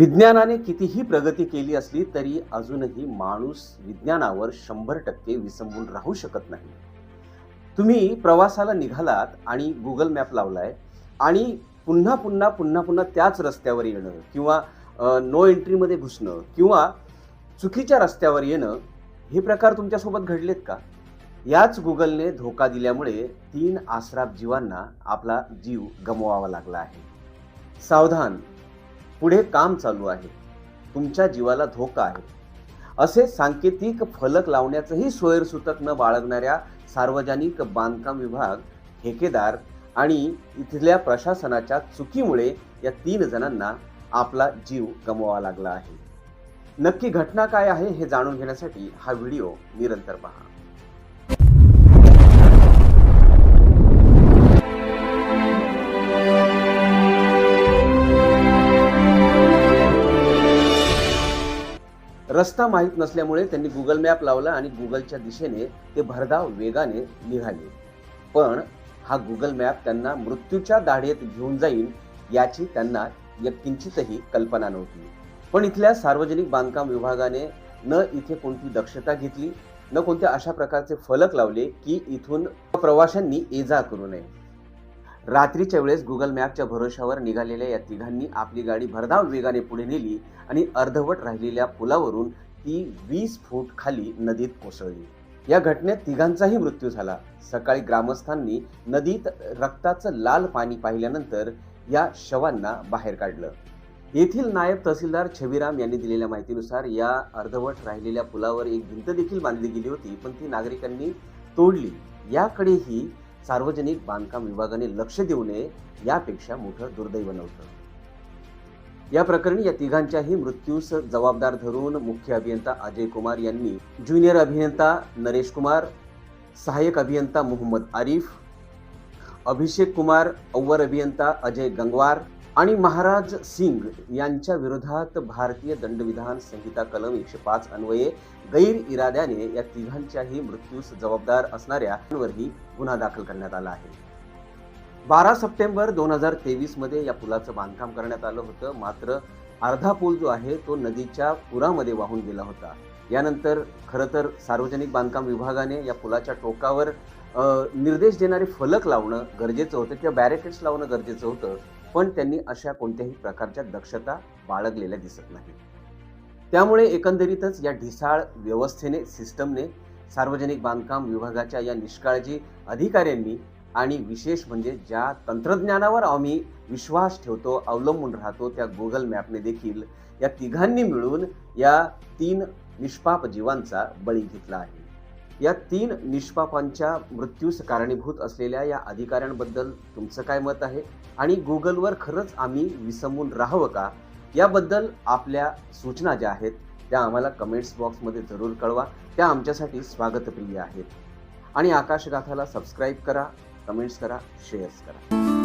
विज्ञानाने कितीही प्रगती केली असली तरी अजूनही माणूस विज्ञानावर शंभर टक्के विसंबून राहू शकत नाही. तुम्ही प्रवासाला निघालात आणि गुगल मॅप लावलाय आणि पुन्हा पुन्हा पुन्हा पुन्हा त्याच रस्त्यावर येणं किंवा नो एंट्रीमध्ये घुसणं किंवा चुकीच्या रस्त्यावर येणं हे प्रकार तुमच्यासोबत घडलेत का? याच गुगलने धोका दिल्यामुळे तीन आसराब जीवांना आपला जीव गमवावा लागला आहे. सावधान! पुढे काम चालू आहे. तुमच्या जीवाला धोका आहे. असे सांकेतिक फलक लावण्याचंही सोयरसूतक न बाळगणाऱ्या सार्वजनिक बांधकाम विभाग ठेकेदार आणि इथल्या प्रशासनाच्या चुकीमुळे या तीन जणांना आपला जीव गमवावा लागला आहे. नक्की घटना काय आहे हे जाणून घेण्यासाठी हा व्हिडिओ निरंतर पहा. रस्ता माहीत नसल्यामुळे त्यांनी गुगल मॅप लावला आणि गुगलच्या दिशेने ते भरधाव वेगाने निघाले. पण हा गुगल मॅप त्यांना मृत्यूच्या दाढेत घेऊन जाईल याची त्यांना किंचितही कल्पना नव्हती. पण इथल्या सार्वजनिक बांधकाम विभागाने न इथे कोणती दक्षता घेतली न कोणत्या अशा प्रकारचे फलक लावले की इथून प्रवाशांनी ये जा करू नये. रात्रीच्या वेळेस गुगल मॅपच्या भरोशावर निघालेल्या या तिघांनी आपली गाडी भरधाव वेगाने पुढे नेली आणि अर्धवट राहिलेल्या पुलावरून ती वीस फूट खाली नदीत कोसळली. या घटनेत तिघांचाही मृत्यू झाला. सकाळी ग्रामस्थांनी नदीत रक्ताचं लाल पाणी पाहिल्यानंतर या शवांना बाहेर काढलं. येथील नायब तहसीलदार छविराम यांनी दिलेल्या माहितीनुसार या अर्धवट राहिलेल्या पुलावर एक भिंत देखील बांधली गेली होती पण ती नागरिकांनी तोडली. याकडेही सार्वजनिक बांधकाम विभागाने लक्ष देऊ नये यापेक्षा मोठं दुर्दैव नव्हतं. या प्रकरणी या तिघांच्याही मृत्यूस जबाबदार धरून मुख्य अभियंता अजय कुमार यांनी ज्युनियर अभियंता नरेश कुमार सहाय्यक अभियंता मोहम्मद आरिफ अभिषेक कुमार अव्वर अभियंता अजय गंगवार आणि महाराज सिंग यांच्या विरोधात भारतीय दंडविधान संहिता कलम एकशे पाच अन्वये गैर इराद्याने या तिघांच्याही मृत्यूस जबाबदार असणाऱ्यांवरही गुन्हा दाखल करण्यात आला आहे. बारा सप्टेंबर दोन हजार तेवीसमध्ये या पुलाचं बांधकाम करण्यात आलं होतं. मात्र अर्धा पूल जो आहे तो नदीच्या पुरामध्ये वाहून गेला होता. यानंतर खरं तर सार्वजनिक बांधकाम विभागाने या पुलाच्या टोकावर निर्देश देणारे फलक लावणं गरजेचं होतं किंवा बॅरिकेड्स लावणं गरजेचं होतं. पण त्यांनी अशा कोणत्याही प्रकारच्या दक्षता बाळगलेल्या दिसत नाही त्यामुळे एकंदरीतच या ढिसाळ व्यवस्थेने सिस्टमने सार्वजनिक बांधकाम विभागाच्या या निष्काळजी अधिकाऱ्यांनी आणि विशेष म्हणजे ज्या तंत्रज्ञानावर आम्ही विश्वास ठेवतो अवलंबून राहतो त्या गुगल मॅपने देखील या तिघांनी मिळून या तीन निष्पाप जीवांचा बळी घेतला आहे. या तीन निष्पापांच्या मृत्यूस कारणीभूत असलेल्या या अधिकाऱ्यांबद्दल तुमचं काय मत आहे? आणि गुगलवर खरंच आम्ही विसंबून राहावं का? याबद्दल आपल्या सूचना ज्या आहेत त्या आम्हाला कमेंट्स बॉक्समध्ये जरूर कळवा. त्या आमच्यासाठी स्वागतप्रिय आहेत. आणि आकाशगाथाला सबस्क्राईब करा कमेंट्स करा शेअर्स करा.